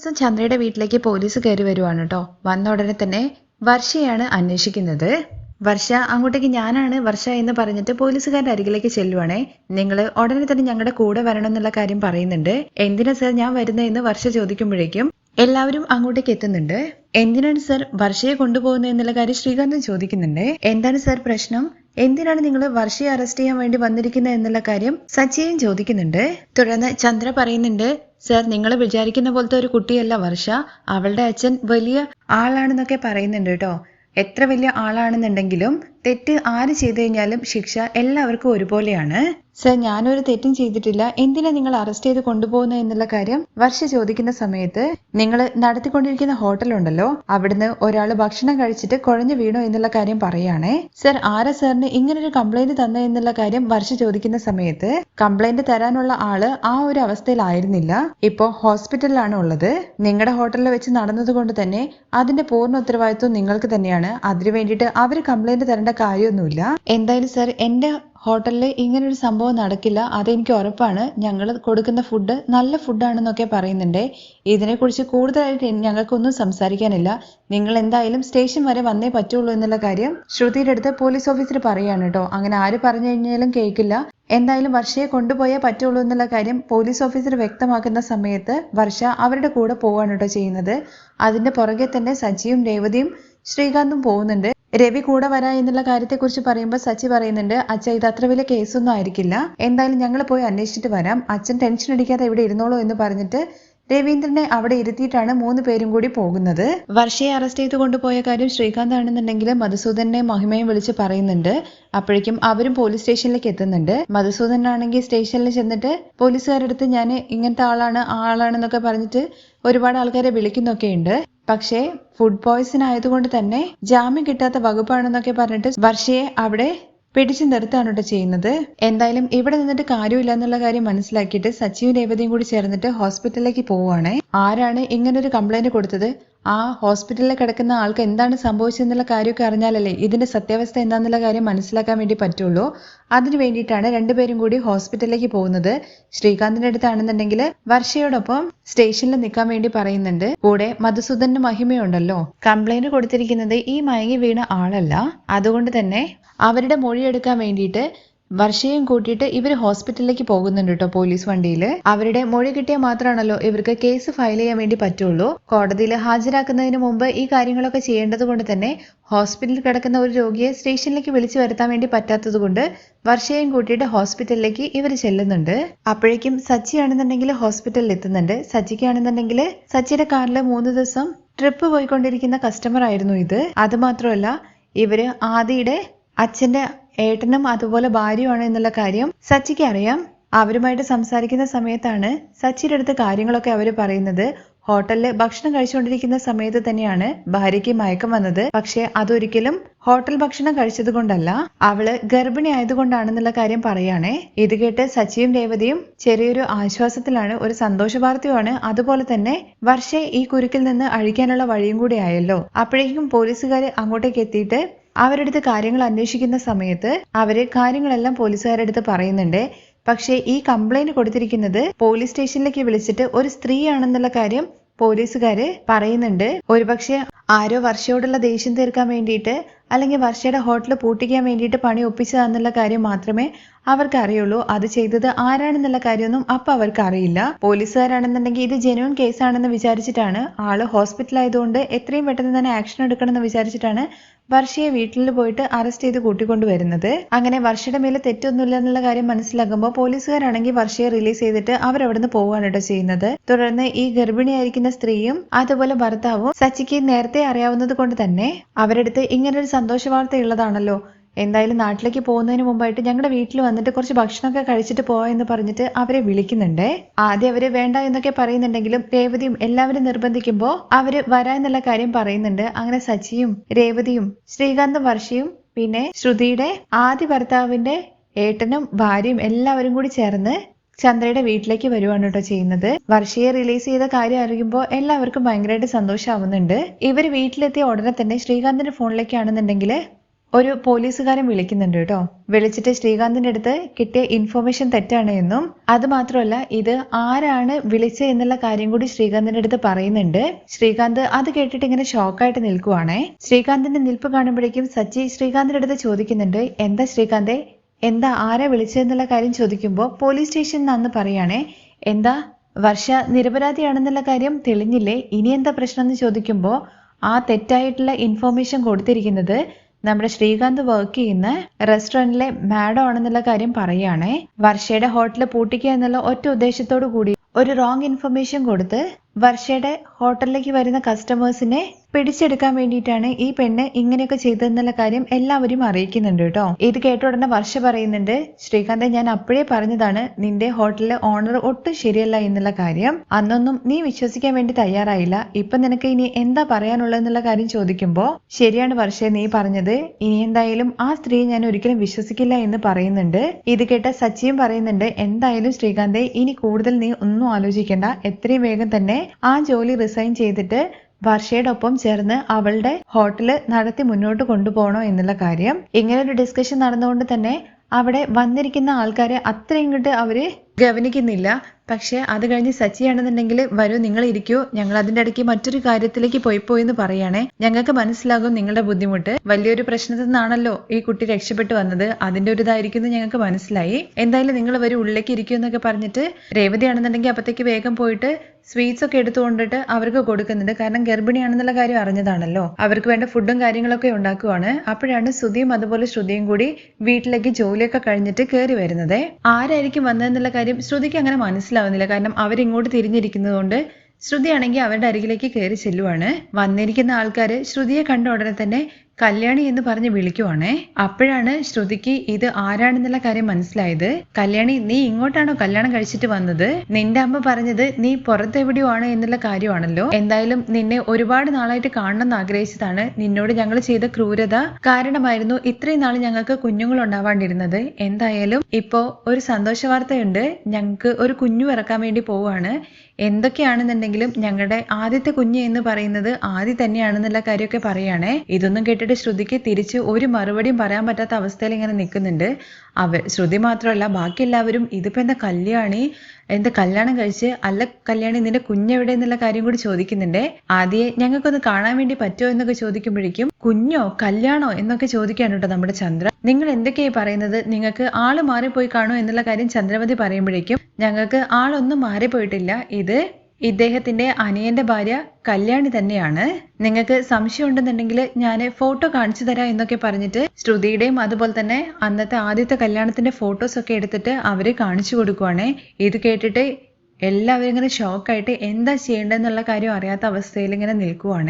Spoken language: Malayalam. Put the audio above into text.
ദിവസം ചന്ദ്രയുടെ വീട്ടിലേക്ക് പോലീസ് കയറി വരുവാണ് കേട്ടോ വന്ന ഉടനെ തന്നെ വർഷയാണ് അന്വേഷിക്കുന്നത്. വർഷ അങ്ങോട്ടേക്ക് ഞാനാണ് വർഷ എന്ന് പറഞ്ഞിട്ട് പോലീസുകാരുടെ അരികിലേക്ക് ചെല്ലുവാണേ. നിങ്ങൾ ഉടനെ തന്നെ ഞങ്ങളുടെ കൂടെ വരണം എന്നുള്ള കാര്യം പറയുന്നുണ്ട്. എന്തിനാ സർ ഞാൻ വരുന്നതെന്ന് വർഷ ചോദിക്കുമ്പോഴേക്കും എല്ലാവരും അങ്ങോട്ടേക്ക് എത്തുന്നുണ്ട്. എന്തിനാണ് സർ വർഷയെ കൊണ്ടുപോകുന്നത് എന്നുള്ള കാര്യം ശ്രീകാന്തൻ ചോദിക്കുന്നുണ്ട്. എന്താണ് സർ പ്രശ്നം? എന്തിനാണ് നിങ്ങൾ വർഷയെ അറസ്റ്റ് ചെയ്യാൻ വേണ്ടി വന്നിരിക്കുന്നത് എന്നുള്ള കാര്യം സച്ചിയും ചോദിക്കുന്നുണ്ട്. തുടർന്ന് ചന്ദ്ര പറയുന്നുണ്ട് സർ നിങ്ങൾ വിചാരിക്കുന്ന പോലത്തെ ഒരു കുട്ടിയല്ല വർഷ. അവളുടെ അച്ഛൻ വലിയ ആളാണെന്നൊക്കെ പറയുന്നുണ്ട് കേട്ടോ. എത്ര വലിയ ആളാണെന്നുണ്ടെങ്കിലും തെറ്റ് ആര് ചെയ്തു കഴിഞ്ഞാലും ശിക്ഷ എല്ലാവർക്കും ഒരുപോലെയാണ്. സർ ഞാനൊരു തെറ്റും ചെയ്തിട്ടില്ല. എന്തിനാ നിങ്ങൾ അറസ്റ്റ് ചെയ്ത് കൊണ്ടുപോകുന്നത് എന്നുള്ള കാര്യം വർഷ ചോദിക്കുന്ന സമയത്ത് നിങ്ങൾ നടത്തിക്കൊണ്ടിരിക്കുന്ന ഹോട്ടലുണ്ടല്ലോ അവിടുന്ന് ഒരാൾ ഭക്ഷണം കഴിച്ചിട്ട് കുഴഞ്ഞു വീണോ എന്നുള്ള കാര്യം പറയുകയാണേ. സർ ആരാ സാറിന് ഇങ്ങനൊരു കംപ്ലൈന്റ് തന്നെ എന്നുള്ള കാര്യം വർഷ ചോദിക്കുന്ന സമയത്ത് കംപ്ലൈന്റ് തരാനുള്ള ആൾ ആ ഒരു അവസ്ഥയിലായിരുന്നില്ല. ഇപ്പോ ഹോസ്പിറ്റലിലാണ് ഉള്ളത്. നിങ്ങളുടെ ഹോട്ടലിൽ വെച്ച് നടന്നത് കൊണ്ട് തന്നെ അതിന്റെ പൂർണ ഉത്തരവാദിത്വം നിങ്ങൾക്ക് തന്നെയാണ്. അതിനു വേണ്ടിയിട്ട് അവർ കംപ്ലൈന്റ് തരേണ്ട കാര്യമൊന്നുമില്ല. എന്തായാലും സർ എന്റെ ഹോട്ടലിൽ ഇങ്ങനെ ഒരു സംഭവം നടക്കില്ല. അതെനിക്ക് ഉറപ്പാണ്. ഞങ്ങൾ കൊടുക്കുന്ന ഫുഡ് നല്ല ഫുഡാണെന്നൊക്കെ പറയുന്നുണ്ട്. ഇതിനെക്കുറിച്ച് കൂടുതലായിട്ട് ഞങ്ങൾക്കൊന്നും സംസാരിക്കാനില്ല. നിങ്ങൾ എന്തായാലും സ്റ്റേഷൻ വരെ വന്നേ പറ്റുള്ളൂ എന്നുള്ള കാര്യം ശ്രുതിയുടെ അടുത്ത് പോലീസ് ഓഫീസർ പറയാണ് കേട്ടോ അങ്ങനെ ആര് പറഞ്ഞു കഴിഞ്ഞാലും കേൾക്കില്ല. എന്തായാലും വർഷയെ കൊണ്ടുപോയേ പറ്റുള്ളൂ എന്നുള്ള കാര്യം പോലീസ് ഓഫീസർ വ്യക്തമാക്കുന്ന സമയത്ത് വർഷ അവരുടെ കൂടെ പോവാണ് കേട്ടോ ചെയ്യുന്നത്. അതിന്റെ പുറകെ തന്നെ സജിയും രേവതിയും ശ്രീകാന്തും പോകുന്നുണ്ട്. രവി കൂടെ വരാ എന്നുള്ള കാര്യത്തെക്കുറിച്ച് പറയുമ്പോൾ സച്ചി പറയുന്നുണ്ട് അച്ഛ ഇത് അത്ര വലിയ കേസൊന്നും ആയിരിക്കില്ല. എന്തായാലും ഞങ്ങൾ പോയി അന്വേഷിച്ചിട്ട് വരാം. അച്ഛൻ ടെൻഷൻ അടിക്കാതെ ഇവിടെ ഇരുന്നോളൂ എന്ന് പറഞ്ഞിട്ട് രവീന്ദ്രനെ അവിടെ ഇരുത്തിയിട്ടാണ് മൂന്ന് പേരും കൂടി പോകുന്നത്. വർഷയെ അറസ്റ്റ് ചെയ്ത് കൊണ്ടുപോയ കാര്യം ശ്രീകാന്ത് ആണെന്നുണ്ടെങ്കിൽ മധുസൂദനെ മഹിമയും വിളിച്ച് പറയുന്നുണ്ട്. അപ്പോഴേക്കും അവരും പോലീസ് സ്റ്റേഷനിലേക്ക് എത്തുന്നുണ്ട്. മധുസൂദനാണെങ്കിൽ സ്റ്റേഷനിൽ ചെന്നിട്ട് അടുത്ത് ഞാൻ ഇങ്ങനത്തെ ആളാണ് ആളാണെന്നൊക്കെ പറഞ്ഞിട്ട് ഒരുപാട് ആൾക്കാരെ വിളിക്കുന്നൊക്കെയുണ്ട്. പക്ഷേ ഫുഡ് പോയ്സൺ ആയതുകൊണ്ട് തന്നെ ജാമ്യം കിട്ടാത്ത വകുപ്പാണെന്നൊക്കെ പറഞ്ഞിട്ട് വർഷയെ അവിടെ പിടിച്ചു നിർത്താണ് കേട്ടോ ചെയ്യുന്നത്. എന്തായാലും ഇവിടെ നിന്നിട്ട് കാര്യമില്ല എന്നുള്ള കാര്യം മനസ്സിലാക്കിയിട്ട് സച്ചിവും രേവതിയും കൂടി ചേർന്നിട്ട് ഹോസ്പിറ്റലിലേക്ക് പോവുകയാണ്. ആരാണ് ഇങ്ങനൊരു കംപ്ലൈന്റ് കൊടുത്തത്? ആ ഹോസ്പിറ്റലിൽ കിടക്കുന്ന ആൾക്ക് എന്താണ് സംഭവിച്ചതെന്നുള്ള കാര്യമൊക്കെ അറിഞ്ഞാലല്ലേ ഇതിന്റെ സത്യാവസ്ഥ എന്താണെന്നുള്ള കാര്യം മനസ്സിലാക്കാൻ വേണ്ടി പറ്റുള്ളൂ. അതിനു വേണ്ടിയിട്ടാണ് രണ്ടുപേരും കൂടി ഹോസ്പിറ്റലിലേക്ക് പോകുന്നത്. ശ്രീകാന്തിന്റെ അടുത്താണെന്നുണ്ടെങ്കിൽ വർഷയോടൊപ്പം സ്റ്റേഷനിൽ നിൽക്കാൻ വേണ്ടി പറയുന്നുണ്ട്. കൂടെ മധുസൂദന്റെ മഹിമയുണ്ടല്ലോ. കംപ്ലൈന്റ് കൊടുത്തിരിക്കുന്നത് ഈ മയങ്ങി വീണ ആളല്ല. അതുകൊണ്ട് തന്നെ അവരുടെ മൊഴിയെടുക്കാൻ വേണ്ടിയിട്ട് വർഷയും കൂട്ടിയിട്ട് ഇവർ ഹോസ്പിറ്റലിലേക്ക് പോകുന്നുണ്ട് കേട്ടോ പോലീസ് വണ്ടിയിൽ അവരുടെ മൊഴി കിട്ടിയാൽ മാത്രമാണല്ലോ ഇവർക്ക് കേസ് ഫയൽ ചെയ്യാൻ വേണ്ടി പറ്റുള്ളൂ. കോടതിയിൽ ഹാജരാക്കുന്നതിന് മുമ്പ് ഈ കാര്യങ്ങളൊക്കെ ചെയ്യേണ്ടത് കൊണ്ട് തന്നെ ഹോസ്പിറ്റലിൽ കിടക്കുന്ന ഒരു രോഗിയെ സ്റ്റേഷനിലേക്ക് വിളിച്ചു വരുത്താൻ വേണ്ടി പറ്റാത്തത് കൊണ്ട് വർഷയും കൂട്ടിയിട്ട് ഹോസ്പിറ്റലിലേക്ക് ഇവർ ചെല്ലുന്നുണ്ട്. അപ്പോഴേക്കും സച്ചി ആണെന്നുണ്ടെങ്കിൽ ഹോസ്പിറ്റലിൽ എത്തുന്നുണ്ട്. സച്ചിക്കാണെന്നുണ്ടെങ്കിൽ സച്ചിയുടെ കാറിൽ മൂന്ന് ദിവസം ട്രിപ്പ് പോയിക്കൊണ്ടിരിക്കുന്ന കസ്റ്റമർ ആയിരുന്നു ഇത്. അത് മാത്രമല്ല ഇവർ ആദിയുടെ അച്ഛന്റെ ഏട്ടനും അതുപോലെ ഭാര്യയുമാണ് എന്നുള്ള കാര്യം സച്ചിക്ക് അറിയാം. അവരുമായിട്ട് സംസാരിക്കുന്ന സമയത്താണ് സച്ചിയുടെ അടുത്ത് കാര്യങ്ങളൊക്കെ അവർ പറയുന്നത്. ഹോട്ടലിൽ ഭക്ഷണം കഴിച്ചുകൊണ്ടിരിക്കുന്ന സമയത്ത് തന്നെയാണ് ഭാര്യയ്ക്ക് മയക്കം വന്നത്. പക്ഷെ അതൊരിക്കലും ഹോട്ടൽ ഭക്ഷണം കഴിച്ചത് കൊണ്ടല്ല അവൾ ഗർഭിണി ആയതുകൊണ്ടാണെന്നുള്ള കാര്യം പറയാണേ ഇത് കേട്ട് സച്ചിയും രേവതിയും ചെറിയൊരു ആശ്വാസത്തിലാണ് ഒരു സന്തോഷ വാർത്തയുമാണ് അതുപോലെ തന്നെ വർഷയെ ഈ കുരുക്കിൽ നിന്ന് അഴിക്കാനുള്ള വഴിയും കൂടി ആയല്ലോ. അപ്പോഴേക്കും പോലീസുകാർ അങ്ങോട്ടേക്ക് എത്തിയിട്ട് അവരുടെ അടുത്ത് കാര്യങ്ങൾ അന്വേഷിക്കുന്ന സമയത്ത് അവർ കാര്യങ്ങളെല്ലാം പോലീസുകാരുടെ അടുത്ത് പറയുന്നുണ്ട്. പക്ഷേ ഈ കംപ്ലൈന്റ് കൊടുത്തിരിക്കുന്നത് പോലീസ് സ്റ്റേഷനിലേക്ക് വിളിച്ചിട്ട് ഒരു സ്ത്രീയാണെന്നുള്ള കാര്യം പോലീസുകാര് പറയുന്നുണ്ട്. ഒരുപക്ഷെ ആരോ വർഷയോടുള്ള ദേഷ്യം തീർക്കാൻ വേണ്ടിയിട്ട് അല്ലെങ്കിൽ വർഷയുടെ ഹോട്ടൽ പൂട്ടിക്കാൻ വേണ്ടിയിട്ട് പണി ഒപ്പിച്ചതാന്നുള്ള കാര്യം മാത്രമേ അവർക്ക് അറിയുള്ളൂ അത് ചെയ്തത് ആരാണെന്നുള്ള കാര്യമൊന്നും അപ്പൊ അവർക്ക് അറിയില്ല പോലീസുകാരാണെന്നുണ്ടെങ്കിൽ ഇത് ജെനുവൻ കേസാണെന്ന് വിചാരിച്ചിട്ടാണ് ആൾ ഹോസ്പിറ്റലായതുകൊണ്ട് എത്രയും പെട്ടെന്ന് തന്നെ ആക്ഷൻ എടുക്കണം എന്ന് വിചാരിച്ചിട്ടാണ് വർഷയെ വീട്ടിൽ പോയിട്ട് അറസ്റ്റ് ചെയ്ത് കൂട്ടിക്കൊണ്ടുവരുന്നത് അങ്ങനെ വർഷയുടെ മേലെ തെറ്റൊന്നുമില്ല എന്നുള്ള കാര്യം മനസ്സിലാക്കുമ്പോൾ പോലീസുകാരാണെങ്കിൽ വർഷയെ റിലീസ് ചെയ്തിട്ട് അവരവിടുന്ന് പോവുകയാണ് കേട്ടോ ചെയ്യുന്നത്. തുടർന്ന് ഈ ഗർഭിണിയായിരിക്കുന്ന സ്ത്രീയും അതുപോലെ ഭർത്താവും സച്ചിക്ക് നേരത്തെ അറിയാവുന്നത് കൊണ്ട് തന്നെ അവരടുത്ത് ഇങ്ങനൊരു സന്തോഷ വാർത്ത ഉള്ളതാണല്ലോ. എന്തായാലും നാട്ടിലേക്ക് പോകുന്നതിന് മുമ്പായിട്ട് ഞങ്ങളുടെ വീട്ടിൽ വന്നിട്ട് കുറച്ച് ഭക്ഷണമൊക്കെ കഴിച്ചിട്ട് പോയെന്ന് പറഞ്ഞിട്ട് അവരെ വിളിക്കുന്നുണ്ട്. ആദ്യം അവർ വേണ്ട എന്നൊക്കെ പറയുന്നുണ്ടെങ്കിലും രേവതിയും എല്ലാവരും നിർബന്ധിക്കുമ്പോൾ അവർ വരാ എന്നുള്ള കാര്യം പറയുന്നുണ്ട്. അങ്ങനെ സച്ചിയും രേവതിയും ശ്രീകാന്തും വർഷയും പിന്നെ ശ്രുതിയുടെ ആദ്യ ഭർത്താവിന്റെ ഏട്ടനും ഭാര്യയും എല്ലാവരും കൂടി ചേർന്ന് ചന്ദ്രയുടെ വീട്ടിലേക്ക് വരുവാണ് കേട്ടോ ചെയ്യുന്നത്. വർഷയെ റിലീസ് ചെയ്ത കാര്യം അറിയുമ്പോൾ എല്ലാവർക്കും ഭയങ്കരമായിട്ട് സന്തോഷമാവുന്നുണ്ട് ഇവർ വീട്ടിലെത്തിയ ഉടനെ തന്നെ ശ്രീകാന്തിന്റെ ഫോണിലേക്കാണെന്നുണ്ടെങ്കിൽ ഒരു പോലീസുകാരൻ വിളിക്കുന്നുണ്ട് കേട്ടോ. വിളിച്ചിട്ട് ശ്രീകാന്തിന്റെ അടുത്ത് കിട്ടിയ ഇൻഫോർമേഷൻ തെറ്റാണ് എന്നും. അത് മാത്രമല്ല ഇത് ആരാണ് വിളിച്ചത് എന്നുള്ള കാര്യം കൂടി ശ്രീകാന്തിന്റെ അടുത്ത് പറയുന്നുണ്ട്. ശ്രീകാന്ത് അത് കേട്ടിട്ട് ഇങ്ങനെ ഷോക്കായിട്ട് നിൽക്കുവാണേ. ശ്രീകാന്തിന്റെ നിൽപ്പ് കാണുമ്പോഴേക്കും സച്ചി ശ്രീകാന്തിന്റെ അടുത്ത് ചോദിക്കുന്നുണ്ട് എന്താ ശ്രീകാന്തെ? എന്താ ആരാ വിളിച്ചതെന്നുള്ള കാര്യം ചോദിക്കുമ്പോൾ പോലീസ് സ്റ്റേഷനിൽ അന്ന് പറയുകയാണേ എന്താ വർഷ നിരപരാധിയാണെന്നുള്ള കാര്യം തെളിഞ്ഞില്ലേ? ഇനി എന്താ പ്രശ്നം? എന്ന് ചോദിക്കുമ്പോൾ ആ തെറ്റായിട്ടുള്ള ഇൻഫോർമേഷൻ കൊടുത്തിരിക്കുന്നത് നമ്മുടെ ശ്രീകാന്ത് വർക്ക് ചെയ്യുന്ന റെസ്റ്റോറന്റിലെ മാഡം ആണെന്നുള്ള കാര്യം പറയുകയാണേ വർഷയുടെ ഹോട്ടൽ പൂട്ടിക്കുക എന്നുള്ള ഒറ്റ ഉദ്ദേശത്തോടു കൂടി ഒരു റോങ് ഇൻഫർമേഷൻ കൊടുത്ത് വർഷയുടെ ഹോട്ടലിലേക്ക് വരുന്ന കസ്റ്റമേഴ്സിനെ പിടിച്ചെടുക്കാൻ വേണ്ടിയിട്ടാണ് ഈ പെണ്ണ് ഇങ്ങനെയൊക്കെ ചെയ്തതെന്നുള്ള കാര്യം എല്ലാവരും അറിയിക്കുന്നുണ്ട് കേട്ടോ. ഇത് കേട്ട ഉടനെ വർഷ പറയുന്നുണ്ട് ശ്രീകാന്ത് ഞാൻ അപ്പോഴേ പറഞ്ഞതാണ് നിന്റെ ഹോട്ടലിലെ ഓണർ ഒട്ടും ശരിയല്ല എന്നുള്ള കാര്യം. അന്നൊന്നും നീ വിശ്വസിക്കാൻ വേണ്ടി തയ്യാറായില്ല. ഇപ്പൊ നിനക്ക് ഇനി എന്താ പറയാനുള്ളതെന്നുള്ള കാര്യം ചോദിക്കുമ്പോ ശരിയാണ് വർഷ നീ പറഞ്ഞത്. ഇനി എന്തായാലും ആ സ്ത്രീയെ ഞാൻ ഒരിക്കലും വിശ്വസിക്കില്ല എന്ന് പറയുന്നുണ്ട്. ഇത് കേട്ട സച്ചിയും പറയുന്നുണ്ട് എന്തായാലും ശ്രീകാന്തെ ഇനി കൂടുതൽ നീ ഒന്നും ആലോചിക്കേണ്ട. എത്രയും വേഗം തന്നെ ആ ജോലി റിസൈൻ ചെയ്തിട്ട് വർഷയുടെ ഒപ്പം ചേർന്ന് അവളുടെ ഹോട്ടൽ നടത്തി മുന്നോട്ട് കൊണ്ടുപോകണോ എന്നുള്ള കാര്യം. ഇങ്ങനെ ഒരു ഡിസ്കഷൻ നടന്നുകൊണ്ട് തന്നെ അവിടെ വന്നിരിക്കുന്ന ആൾക്കാരെ അത്ര ഇങ്ങോട്ട് അവർ ഗവനിക്കുന്നില്ല. പക്ഷെ അത് കഴിഞ്ഞ് സച്ചിയാണെന്നുണ്ടെങ്കിൽ വരൂ നിങ്ങൾ ഇരിക്കൂ ഞങ്ങൾ അതിന്റെ ഇടയ്ക്ക് മറ്റൊരു കാര്യത്തിലേക്ക് പോയി പോയി എന്ന് പറയുകയാണെ. ഞങ്ങൾക്ക് മനസ്സിലാകും നിങ്ങളുടെ ബുദ്ധിമുട്ട്. വലിയൊരു പ്രശ്നത്തിൽ നിന്നാണല്ലോ ഈ കുട്ടി രക്ഷപ്പെട്ടു വന്നത്. അതിന്റെ ഒരു ഇതായിരിക്കും ഞങ്ങൾക്ക് മനസ്സിലായി. എന്തായാലും നിങ്ങൾ വരും ഉള്ളിലേക്ക് ഇരിക്കൂ എന്നൊക്കെ പറഞ്ഞിട്ട് രേവതി ആണെന്നുണ്ടെങ്കിൽ അപ്പത്തേക്ക് വേഗം പോയിട്ട് സ്വീറ്റ്സ് ഒക്കെ എടുത്തു കൊണ്ടിട്ട് അവർക്ക് കൊടുക്കുന്നുണ്ട് കാരണം ഗർഭിണിയാണെന്നുള്ള കാര്യം അറിഞ്ഞതാണല്ലോ. അവർക്ക് വേണ്ട ഫുഡും കാര്യങ്ങളൊക്കെ ഉണ്ടാക്കുവാണ്. അപ്പോഴാണ് സുധിയും അതുപോലെ ശ്രുതിയും കൂടി വീട്ടിലേക്ക് ജോലിയൊക്കെ കഴിഞ്ഞിട്ട് കയറി വരുന്നത്. ആരായിരിക്കും വന്നതെന്നുള്ള കാര്യം ശ്രുതിക്ക് അങ്ങനെ മനസ്സിലാവുന്നില്ല. കാരണം അവരിങ്ങോട്ട് തിരിഞ്ഞിരിക്കുന്നതുകൊണ്ട് ശ്രുതിയാണെങ്കിൽ അവരുടെ അരികിലേക്ക് കയറി ചെല്ലുവാണ്. വന്നിരിക്കുന്ന ആൾക്കാർ ശ്രുതിയെ കണ്ട ഉടനെ തന്നെ കല്യാണി എന്ന് പറഞ്ഞ് വിളിക്കുവാണേ. അപ്പോഴാണ് ശ്രുതിക്ക് ഇത് ആരാണെന്നുള്ള കാര്യം മനസ്സിലായത്. കല്യാണി നീ ഇങ്ങോട്ടാണോ കല്യാണം കഴിച്ചിട്ട് വന്നത്? നിന്റെ അമ്മ പറഞ്ഞത് നീ പുറത്തെവിടെയോ ആണ് എന്നുള്ള കാര്യമാണല്ലോ. എന്തായാലും നിന്നെ ഒരുപാട് നാളായിട്ട് കാണണമെന്ന് ആഗ്രഹിച്ചതാണ്. നിന്നോട് ഞങ്ങൾ ചെയ്ത ക്രൂരത കാരണമായിരുന്നു ഇത്രയും നാൾ ഞങ്ങൾക്ക് കുഞ്ഞുങ്ങൾ ഉണ്ടാവാണ്ടിരുന്നത്. എന്തായാലും ഇപ്പോ ഒരു സന്തോഷ വാർത്തയുണ്ട്. ഞങ്ങൾക്ക് ഒരു കുഞ്ഞു ഇറക്കാൻ വേണ്ടി പോവുകയാണ്. എന്തൊക്കെയാണെന്നുണ്ടെങ്കിലും ഞങ്ങളുടെ ആദ്യത്തെ കുഞ്ഞ് എന്ന് പറയുന്നത് ആദ്യ തന്നെയാണെന്നുള്ള കാര്യമൊക്കെ പറയുകയാണേ ഇതൊന്നും കേട്ടിട്ട് ശ്രുതിക്ക് തിരിച്ച് ഒരു മറുപടിയും പറയാൻ പറ്റാത്ത അവസ്ഥയിൽ ഇങ്ങനെ നിൽക്കുന്നുണ്ട്. അവ ശ്രുതി മാത്രമല്ല ബാക്കി എല്ലാവരും ഇതിപ്പോ എന്താ കല്യാണി? എന്താ കല്യാണം കഴിച്ച് അല്ല കല്യാണി നിന്റെ കുഞ്ഞെവിടെ എന്നുള്ള കാര്യം കൂടി ചോദിക്കുന്നുണ്ട്. ആദ്യേ ഞങ്ങൾക്കൊന്ന് കാണാൻ വേണ്ടി പറ്റുമോ എന്നൊക്കെ ചോദിക്കുമ്പോഴേക്കും കുഞ്ഞോ കല്യാണോ? എന്നൊക്കെ ചോദിക്കാണ് കേട്ടോ നമ്മുടെ ചന്ദ്ര. നിങ്ങൾ എന്തൊക്കെയായി പറയുന്നത്? നിങ്ങൾക്ക് ആൾ മാറിപ്പോയി കാണോ എന്നുള്ള കാര്യം ചന്ദ്രമതി പറയുമ്പോഴേക്കും ഞങ്ങൾക്ക് ആളൊന്നും മാറിപ്പോയിട്ടില്ല. ഇത് ഇദ്ദേഹത്തിന്റെ അനിയന്റെ ഭാര്യ കല്യാണി തന്നെയാണ്. നിങ്ങൾക്ക് സംശയം ഉണ്ടെന്നുണ്ടെങ്കിൽ ഞാൻ ഫോട്ടോ കാണിച്ചു തരാം എന്നൊക്കെ പറഞ്ഞിട്ട് ശ്രുതിയുടെയും അതുപോലെ തന്നെ അന്നത്തെ ആദ്യത്തെ കല്യാണത്തിന്റെ ഫോട്ടോസ് ഒക്കെ എടുത്തിട്ട് അവരെ കാണിച്ചു കൊടുക്കുവാണ്. ഇത് കേട്ടിട്ട് എല്ലാവരും ഇങ്ങനെ ഷോക്കായിട്ട് എന്താ ചെയ്യേണ്ടതെന്നുള്ള കാര്യം അറിയാത്ത അവസ്ഥയിൽ ഇങ്ങനെ നിൽക്കുവാണ്.